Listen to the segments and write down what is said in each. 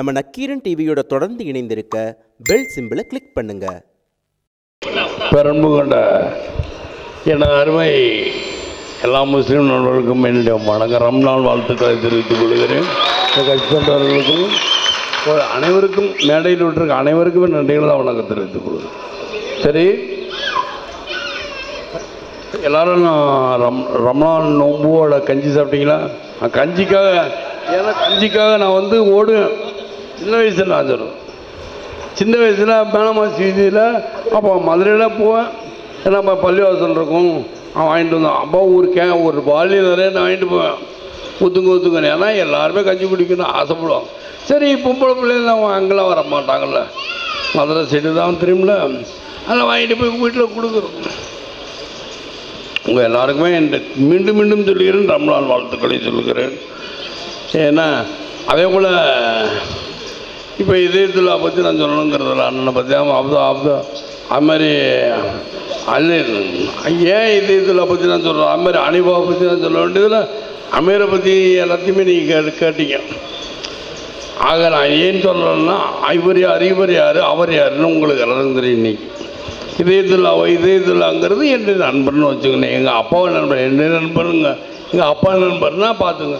நம்ம நக்கீரன் டிவியோட தொடர்ந்து இணைந்திருக்க பெல் சிம்பிளை கிளிக் பண்ணுங்க. பெரன்பு கொண்ட எனது அருமை எல்லா முஸ்லீம் நண்பர்களுக்கும் என்னுடைய வணக்க ரம்நாள் வாழ்த்துக்களை தெரிவித்துக் கொள்கிறேன். இந்த கட்சி அனைவருக்கும் மேடையில் விட்டிருக்க அனைவருக்குமே நன்றிகளை வணக்கம் தெரிவித்துக் கொள்கிறேன். சரி எல்லாரும் நான் ரம் ரம்லான் நோம்போட கஞ்சி சாப்பிட்டீங்களா? கஞ்சிக்காக ஏன்னா கஞ்சிக்காக நான் வந்து ஓடுவேன் சின்ன வயசில் நான் சொல்லுவேன் சின்ன வயசில் மேனமாசி வீதியில் அப்போ மதுரையில் போவேன். ஏன்னா அப்போ பள்ளிவாசல் இருக்கும். அவன் வாங்கிட்டு வந்தான். அப்போ ஒரு கே ஒரு பாலியல் நிறைய நான் வாங்கிட்டு போவேன். ஊற்றுங்க ஊற்றுங்க ஏன்னா எல்லாருமே கஞ்சி குடிக்கணும்னு ஆசைப்படுவாங்க. சரி பொம்பளை பிள்ளைங்க அவன் அங்கெல்லாம் வர மாட்டாங்கல்ல. மதுரை சைடு தான் தெரியுமில்ல அதெல்லாம் வாங்கிட்டு போய் வீட்டில் கொடுக்குறோம். உங்கள் எல்லாருக்குமே இந்த மீண்டும் மீண்டும் சொல்லுகிறேன் ரம்லான் வாழ்த்துக்களை சொல்லுகிறேன் ஏன்னா அதே போல் இப்போ இதயத்துல்லா பற்றி நான் சொல்லணுங்கிறதில்ல அண்ணனை பற்றி அவன் அப்தா அப்தா அது மாதிரி அல்ல ஏன் இதயத்துல்லா பற்றி நான் சொல்கிறேன் அது மாதிரி அனிபாவை பற்றி நான் சொல்ல வேண்டியதில் அமீரை பற்றி எல்லாத்தையுமே நீங்கள் கே கேட்டீங்க. ஆக நான் ஏன் சொல்கிறேன்னா இவர் யார் இவர் யார் அவர் யாருன்னு உங்களுக்கு எல்லாரும் தெரியும் இன்னைக்கு. இதயத்துல்லா இதயத்துல்லாங்கிறது என்னுடைய நண்பர்னு வச்சுக்கணும் எங்கள் அப்பாவை நண்பர் என்னுடைய நண்பருங்க. எங்கள் அப்பா நண்பர்னா பார்த்துங்க.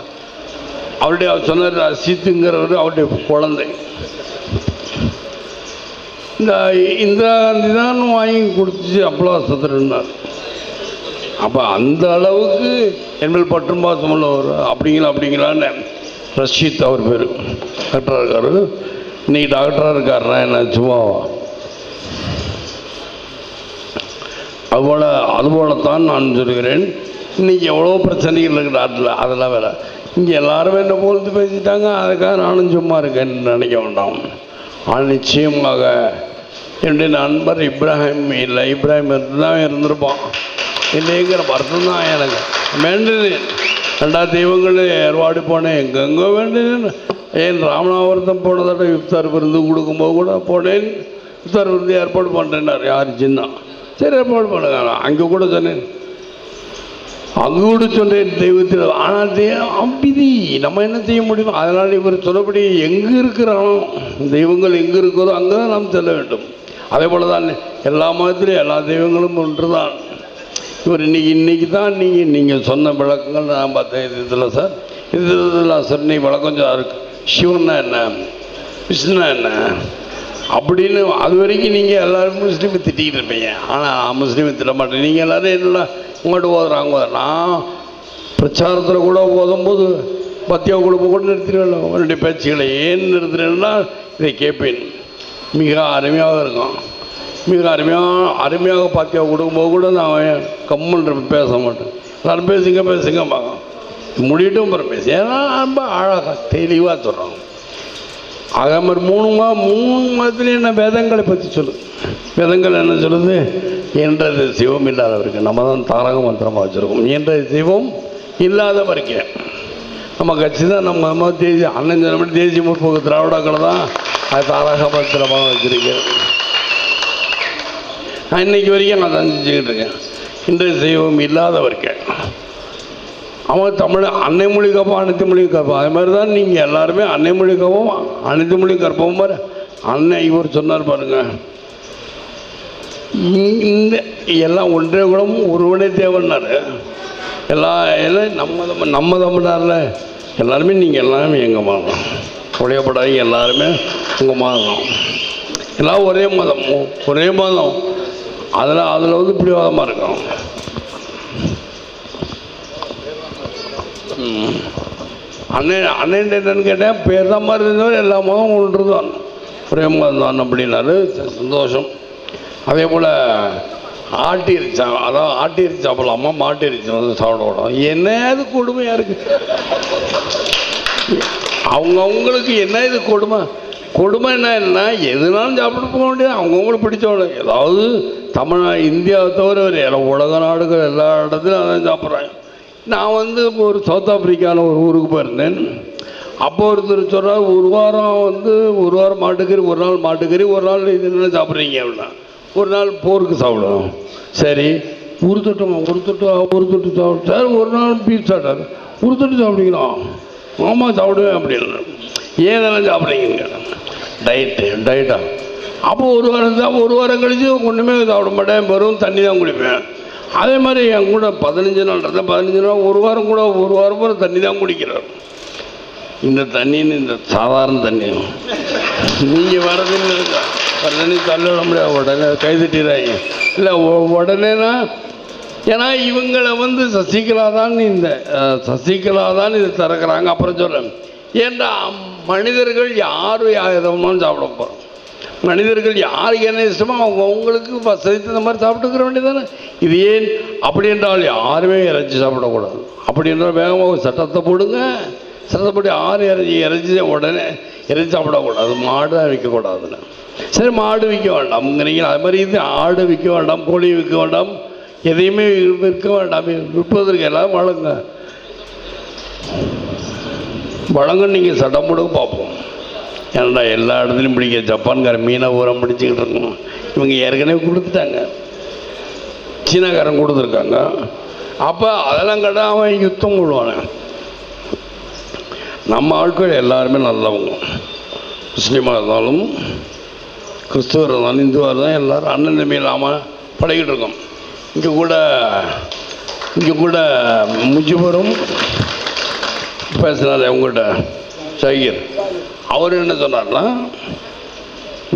அவருடைய அவர் சொன்னார் ரசித்துங்கிறவர் அவருடைய குழந்தை. இந்த இந்திரா காந்தி தான் வாங்கி கொடுத்துச்சு அப்பலாசத்தினார் அப்போ அந்த அளவுக்கு என்மேல் பற்றும் பாசம் உள்ளவர் அப்படிங்களா அப்படிங்களான்னு ரஷீத் அவர் பேர். டாக்டராக இருக்கார். இன்னைக்கு டாக்டராக இருக்காருனா என்ன சும்மாவா அதுபோல் அதுபோலத்தான் நான் சொல்கிறேன் இன்றைக்கி எவ்வளோ பிரச்சனைகள் இருக்குது நாட்டில் அதெல்லாம் வேறு. இங்கே எல்லாரும் என்ன போலத்து பேசிட்டாங்க? அதுக்காக நானும் சும்மா இருக்கேன்னு நினைக்க வேண்டாம். ஆனால் நிச்சயமாக என்னுடைய நண்பர் இப்ராஹிம் இல்லை இப்ராஹிம் இருந்து தான் இருந்திருப்பான். இல்லைங்கிற வருத்தம் தான் எனக்கு. வேண்டியது. ரெண்டா தெய்வங்கள் ஏற்பாடு போனேன் எங்கெங்கோ வேண்டியது. ஏன் ராமநாதபுரத்தம் போனதாட்ட இப்தார் விருந்து கொடுக்கும்போது கூட போனேன். இப்தார் விருந்து ஏற்பாடு பண்ணுறேன்னார் யார் சின்ன? சரி ஏற்பாடு பண்ணுங்க. அங்கே கூட சொன்னேன். அதோடு கூட சொன்னேன் தெய்வத்தில் ஆனால் தெய்வம் நம்ம என்ன செய்ய முடியும்? அதனால் இவர் சொல்லபடி எங்கே இருக்கிறானோ தெய்வங்கள் எங்கே இருக்கிறதோ அங்கே தான் நாம் செல்ல வேண்டும். அதே போல் தான் எல்லா மதத்திலும் எல்லா தெய்வங்களும் ஒன்று தான் இவர் இன்னைக்கு இன்னைக்கு தான் நீங்கள் நீங்கள் சொன்ன விளக்கங்கள் நான் பார்த்தேன். இது இதில் சார் இது இதில் சார் நீ விளக்கம் இருக்கு. சிவன்னா என்ன? விஷ்ணுனா என்ன? அப்படின்னு அது வரைக்கும் நீங்கள் எல்லாரும் முஸ்லீமை திட்டிக்கிட்டு இருப்பீங்க. ஆனால் முஸ்லீமை திட்ட மாட்டேன் நீங்கள் எல்லோரும் என்ன உங்கள்கிட்ட ஓதுறாங்க நான் பிரச்சாரத்தில் கூட போதும்போது மத்திய குழுப்பு கூட நிறுத்திடுவேன் உன்னுடைய பேச்சுகளை ஏன் நிறுத்தினேன்னா இதை கேட்பேன். மிக அருமையாக இருக்கும். மிக அருமையாக அருமையாக பாத்தியா கொடுக்கும்போது கூட நான் கம்மன் பேச மாட்டேன். எல்லாரும் பேசுங்க பேசுங்க முடியட்டும் அப்புறம் பேசு ஏன்னா ரொம்ப அழகாக தெளிவாக சொல்கிறாங்க அதே மாதிரி மூணு மா மூணு மதத்துலேயும் என்ன வேதங்களை பற்றி சொல்லு. வேதங்கள் என்ன சொல்லுது? இன்றது சிவம் இல்லாதவருக்கு. நம்ம தான் தாரக மந்திரமாக வச்சுருக்கோம். இன்றது சிவம் இல்லாதவருக்கு. நம்ம கட்சி தான் நம்ம நம்ம தேசிய அண்ணன் சொன்ன தேசிய முற்போக்கு திராவிடங்கள் தான் அது தாரக மந்திரமாக வச்சுருக்கேன் நான் இன்னைக்கு வரைக்கும் நான் தான் செஞ்சுக்கிட்டு இருக்கேன். இன்றைய தெய்வம் இல்லாதவருக்கு. அவன் தமிழ் அன்னை மொழி கற்போம் அனைத்து மொழி கற்போம் அது மாதிரி தான் நீங்கள் எல்லாருமே அன்னை மொழி கற்போம் அனைத்து மொழி கற்பவும் மாதிரி அன்னை இவர் சொன்னார் பாருங்க. இந்த எல்லாம் ஒன்றே குலம் ஒருவனே தேவன்னாரு. எல்லா எல்லாம் நம்ம தம் நம்ம தம்பினார்ல எல்லாருமே நீங்கள் எல்லாருமே எங்கள் மதம் உடையப்படாதீங்க எல்லாருமே உங்கள் மதம் எல்லாம் ஒரே மதம் ஒரே மதம். அதில் அதில் வந்து பிடிவாதமாக இருக்கும் அண்ணன் அண்ணன் என்னன்னு கேட்டேன் பேர் தான் மாதிரி இருந்தவர் எல்லா மதம் ஒன்று தான் ஒரே மதம் தான் அப்படின்னாரு. சந்தோஷம். அதே போல் ஆட்டி இறைச்சா அதான் ஆட்டி இறைச்சி சாப்பிடலாமா? மாட்டு இறைச்சி வந்து சாப்பிட கூடாது என்ன இது கொடுமையாக இருக்குது அவங்கவுங்களுக்கு என்ன இது கொடுமை? கொடுமை என்ன என்ன? எதுனாலும் சாப்பிட்டு போக வேண்டியது. அவங்கவுங்களுக்கு பிடிச்சவங்க. ஏதாவது தமிழ் இந்தியாவை தவிர வேறு எல்லா உலக நாடுகள் எல்லா இடத்துலையும் அதான் சாப்பிட்றாங்க. நான் வந்து ஒரு சவுத் ஆப்ரிக்காவில் ஒரு ஊருக்கு போயிருந்தேன். அப்போ ஒருத்தர் சொல்கிறார் ஒரு வாரம் வந்து ஒரு வாரம் மாட்டுக்கறி ஒரு நாள் மாட்டுக்கறி ஒரு நாள் இது என்ன சாப்பிட்றீங்க அப்படின்னா. ஒரு நாள் போருக்கு சாப்பிடுவோம். சரி ஒரு தொட்டுமா ஒரு தொட்டு ஒரு தொட்டு சாப்பிட்டு சார் ஒரு நாள் பீஸ் சாப்பிட்டாரு ஒரு தொட்டு சாப்பிட்டீங்களா ஆமாம் சாப்பிடுவேன் அப்படின்னு ஏன் இதெல்லாம் சாப்பிட்றீங்க? டயட்டு டயட்டா அப்போ ஒரு வாரம் தான் ஒரு வாரம் கழிச்சு ஒன்றுமே சாப்பிட மாட்டேன். வெறும் தண்ணி தான் குடிப்பேன். அதே மாதிரி என் கூட பதினஞ்சு நாள் இருந்தால் பதினஞ்சு நாள் ஒரு வாரம் கூட ஒரு வாரம் பூரா தண்ணி தான் குடிக்கிறார். இந்த தண்ணின்னு இந்த சாதாரண தண்ணி. நீங்கள் வரதுன்னு இருக்கா? தண்ணி தள்ள முடியாது உடனே கை இல்லை உடனேனா ஏன்னா இவங்களை வந்து சசிகலா தான் இந்த சசிகலா தான் இது திறக்கிறாங்க. அப்புறம் சொல்கிறேன் ஏன்டா மனிதர்கள் யார் எதவும் சாப்பிட போகிறோம் மனிதர்கள் யாருக்கு என்ன இஷ்டமோ அவங்க அவங்களுக்கு வசதி தகுந்த மாதிரி சாப்பிட்டுக்கிற வேண்டியதானே இது ஏன்? அப்படி என்றால் யாருமே இறைச்சி சாப்பிடக்கூடாது. அப்படி என்றால் வேகமாக சட்டத்தை போடுங்க. சட்டத்தைப்படி ஆறு இறஞ்சி இறைச்சி உடனே இறைச்சி சாப்பிடக்கூடாது. மாடு தான் விற்கக்கூடாதுன்னு. சரி மாடு விற்க வேண்டாம்ங்கிறீங்க அது மாதிரி இது ஆடு விற்க வேண்டாம் கோழி விற்க வேண்டாம் எதையுமே விற்க வேண்டாம். விற்பதற்கு எல்லாம் வழங்க. வழங்க நீங்கள் சட்டம் போடுங்க பார்ப்போம். ஏன்டா எல்லா இடத்துலையும் பிடிக்க ஜப்பான்கார மீனை ஊரம் பிடிச்சிக்கிட்டு இருக்கணும். இவங்க ஏற்கனவே கொடுத்துட்டாங்க. சீனாக்காரன் கொடுத்துருக்காங்க. அப்போ அதெல்லாம் கேட்டால் அவன் யுத்தம் போடுவானே. நம்ம ஆட்கள் எல்லாருமே நல்லவங்க. முஸ்லீமாக இருந்தாலும் கிறிஸ்துவர் இருந்தாலும் இந்துவாக இருந்தாலும் எல்லாரும் அண்ணன் தம்பி இல்லாமல் பழகிட்டு இருக்கோம். இங்கே கூட இங்கே கூட முஜிபரும் பேசினார் அவங்கள்ட்ட ஷகீர் அவர் என்ன சொன்னார்னா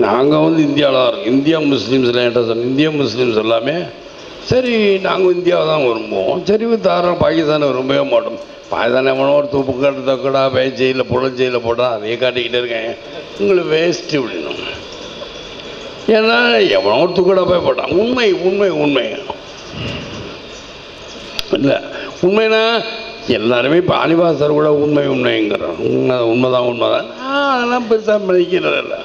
நாங்கள் வந்து இந்தியாவில் தான் இருக்கோம். இந்தியா முஸ்லீம்ஸில் என்கிட்ட சொன்ன இந்தியா முஸ்லீம்ஸ் எல்லாமே சரி நாங்கள் இந்தியாவை தான் விரும்புவோம் சரி தாராளம் பாகிஸ்தானை விரும்பவே மாட்டோம்? பாகிஸ்தான் எவனோ ஒரு தூப்பு கட்டு தக்கடா பேச்சையில் புழஞ்சையில் போட்டால் அதையே காட்டிக்கிட்டே இருக்கேன். உங்களுக்கு வேஸ்ட்டு விடணும். ஏன்னா எவனோ ஒரு தூக்கடா போய் போட்டான். உண்மை உண்மை உண்மை. இல்லை உண்மைனா எல்லாருமே இப்போ அனிவாசர் கூட உண்மை உண்மைங்கிறான். உண்மை உண்மைதான் உண்மைதான். அதெல்லாம் பெருசாக மதிக்கிறது இல்லை.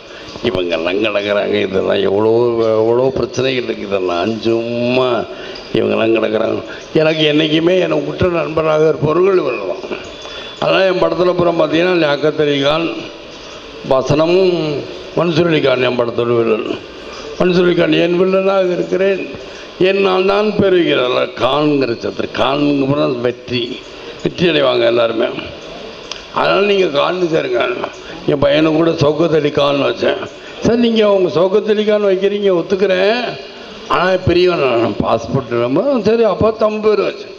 இவங்கெல்லாம் கிடக்குறாங்க இதெல்லாம் எவ்வளோ எவ்வளோ பிரச்சனைகள் இருக்குது இதெல்லாம் சும்மா இவங்கெல்லாம் கிடக்குறாங்க எனக்கு என்றைக்குமே எனக்கு உற்ற நண்பராக இருப்பவர்கள் இவர்கள் தான் அதனால் என் படத்தில் அப்புறம் பார்த்தீங்கன்னா லியாக்கத்தலிகான் வசனமும் மன்சூர் என் படத்தோட வில்லன். மன்சூர் என் வில்லனாக இருக்கிறேன். என் நான் தான் பெறுகிறார் கான்கிற சத்திர கான்கிற வெற்றி. வெற்றி அடைவாங்க எல்லாருமே. அதனால் நீங்கள் கான்னு சேருங்க. என் பையனை கூட சௌக்கத்தலி வச்சேன். சார் நீங்கள் உங்கள் சௌக்கத்தலி வைக்கிறீங்க ஒத்துக்கிறேன். ஆனால் பெரியவன் நான் பாஸ்போர்ட் நம்ம சரி அப்போ தம்பேர் வச்சேன்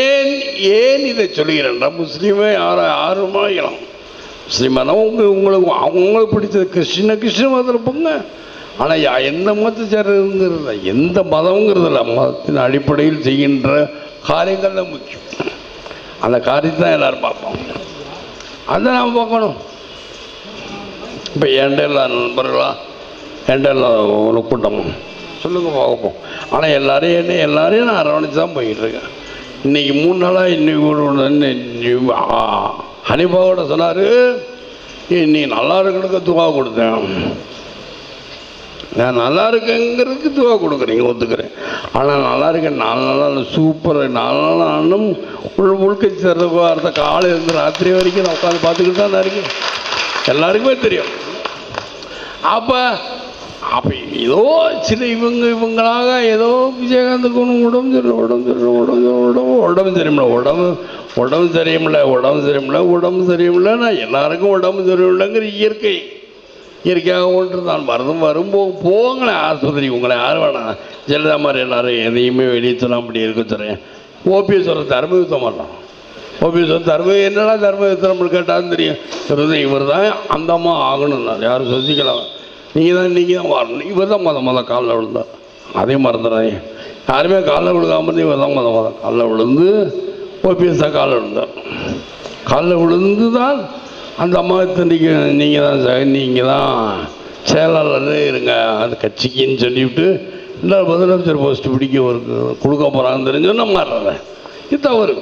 ஏன் ஏன் இதை சொல்லுகிறேன்டா முஸ்லீமே யாரை ஆர்வமாகலாம் வைக்கலாம் முஸ்லீமான உங்க உங்களுக்கு அவங்களுக்கு பிடிச்சது கிறிஸ்டின கிறிஸ்டின் மதத்தில் போங்க. ஆனால் எந்த மதத்தை சேர்றதுங்கிறது எந்த மதங்கிறது இல்லை மதத்தின் அடிப்படையில் செய்கின்ற காரியங்கள் தான் முக்கியம். அந்த காரியத்தை தான் எல்லோரும் பார்ப்போம். அதை நாம் பார்க்கணும். இப்போ என்கிட்ட எல்லா நண்பர்களா? என்கிட்ட எல்லா ஒரு கூட்டமும் சொல்லுங்கள் பார்ப்போம். ஆனால் எல்லாரையும் என்ன எல்லாரையும் நான் அரவணைச்சு தான் போய்கிட்டுருக்கேன் இன்றைக்கி மூணு நாளாக இன்னைக்கு ஒரு இன்னி- ஹனிபாவோட சொன்னார் நீ நல்லா இருக்கணுக்கு துவா கொடுத்தேன். நான் நல்லா இருக்கேங்கிறதுக்கு துவா கொடுக்குறீங்க ஒத்துக்கிறேன். ஆனால் நல்லா இருக்கேன் நாலு நாளாக சூப்பராக நாலு நாள் ஆனும் உள் முழுக்க சிறந்த வாரத்தை காலையில இருந்து ராத்திரி வரைக்கும் நான் உட்காந்து பார்த்துக்கிட்டு தான் நான் இருக்கேன். எல்லாருக்குமே தெரியும். அப்போ அப்போ ஏதோ சில இவங்க இவங்களாக ஏதோ விஜயகாந்துக்கு ஒன்றும் உடம்பு சரி உடம்பு சரி உடம்பு உடம்பு உடம்பு சரியில்லை உடம்பு உடம்பு சரியில்லை உடம்பு சரியில்லை உடம்பு சரியில்லை நான் எல்லாருக்கும் உடம்பு சரியில்லைங்கிற இயற்கை. இயற்கையாக ஒன்று தான் வரதும் வரும்போது போங்களேன் ஆஸ்பத்திரி உங்களை யார் வேணாம் ஜெயலலிதா மாதிரி எல்லாரும் எதையுமே வெளியே சொல்லாம அப்படி இருக்க சொல்கிறேன் ஓபிஎஸ் சொல்ல தர்ம யுத்தம் பண்ணலாம் ஓபிஎஸ் வந்து தர்ம என்னடா தர்ம யுத்தம் நம்மளுக்கு கேட்டாலும் தெரியும். சொல்றது இவர் தான் அந்த அம்மா ஆகணும்னார் யாரும் சொசிக்கலாம் நீங்கள் தான் நீங்கள் தான் வரணும் இவர் தான் மொதல் மொதல் காலில் விழுந்தார். அதே மறந்துடாதே யாருமே காலில் விழுகாம இருந்து இவர் தான் மொதல் மொதல் காலில் விழுந்து ஓபிஎஸ் தான் காலில் விழுந்தார். காலில் விழுந்து தான் அந்த அம்மாவுக்கு நீங்கள் நீங்கள் தான் சார் நீங்கள் தான் செயலாளர் இருங்க. அந்த கட்சிக்குன்னு சொல்லிவிட்டு இல்லை முதலமைச்சர் போஸ்ட் பிடிக்க ஒரு கொடுக்க போகிறாங்கன்னு தெரிஞ்சோன்னா மாறுறேன் இது தவறு.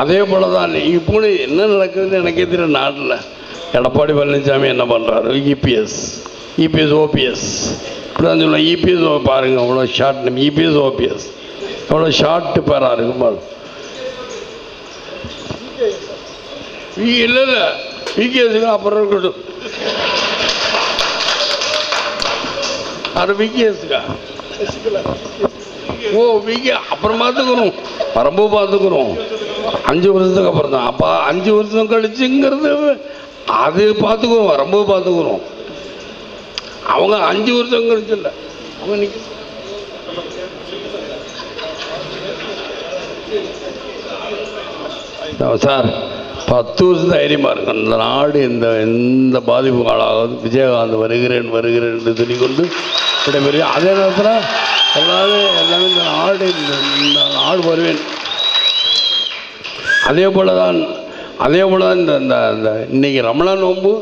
அதே போல தான் இப்போ என்ன நடக்குதுன்னு எனக்கே தெரியும் நாட்டில். எடப்பாடி பழனிசாமி என்ன பண்ணுறாரு இபிஎஸ் இபிஎஸ் ஓபிஎஸ் இப்படிதான் சொல்லுவேன் இபிஎஸ் பாருங்கள் அவ்வளோ ஷார்ட் நம்ம இபிஎஸ் ஓபிஎஸ் எவ்வளோ ஷார்ட்டு பேராக இருக்கும் பாரு இல்லை இல்லை. விகேஸுக்கு அப்புறம் இருக்கட்டும் அது விகேஸுக்கா ஓ விகே அப்புறம் பார்த்துக்கணும். பரம்பு பார்த்துக்கிறோம் அஞ்சு வருஷத்துக்கு அப்புறம் தான். அப்போ அஞ்சு வருஷம் கழிச்சுங்கிறது அது பார்த்துக்குவோம் ரொம்ப பார்த்துக்குறோம் அவங்க அஞ்சு வருஷம் கழிச்சு இல்லை. அவங்க நிற்க சார் பத்து வருஷம் தைரியமாக இருக்கும் இந்த நாடு இந்த எந்த பாதிப்பு ஆளாகாது விஜயகாந்த் வருகிறேன் வருகிறேன் என்று சொல்லிக்கொண்டு விடைபெறுக அதே நேரத்தில் எல்லாமே எல்லாமே இந்த நாடு இந்த நாடு வருவேன். அதே போல தான் அதே போல தான் இந்த இந்த இந்த இன்னைக்கு ரமணான் நோம்பு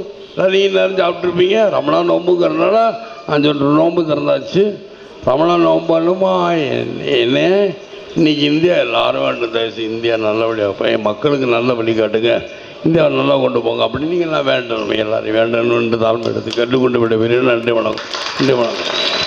நீங்கள் நேரம் சாப்பிட்ருப்பீங்க ரமணான் நோன்புங்கிறதுனால அஞ்சு நோம்பு திறந்தாச்சு. ரமணான் நோம்பு பண்ணுமா என்ன இன்றைக்கி இந்தியா எல்லாரும் வேண்டும் தயவுசு இந்தியா நல்லபடியாக பையன் மக்களுக்கு நல்ல வழி காட்டுங்க. இந்தியாவை நல்லா கொண்டு போங்க. அப்படின்னு நீங்கள் எல்லாம் வேண்டணும் எல்லாரையும். வேண்டணும்னு தாழ்மை எடுத்து கொண்டு விட நன்றி வணக்கம். நன்றி வணக்கம்.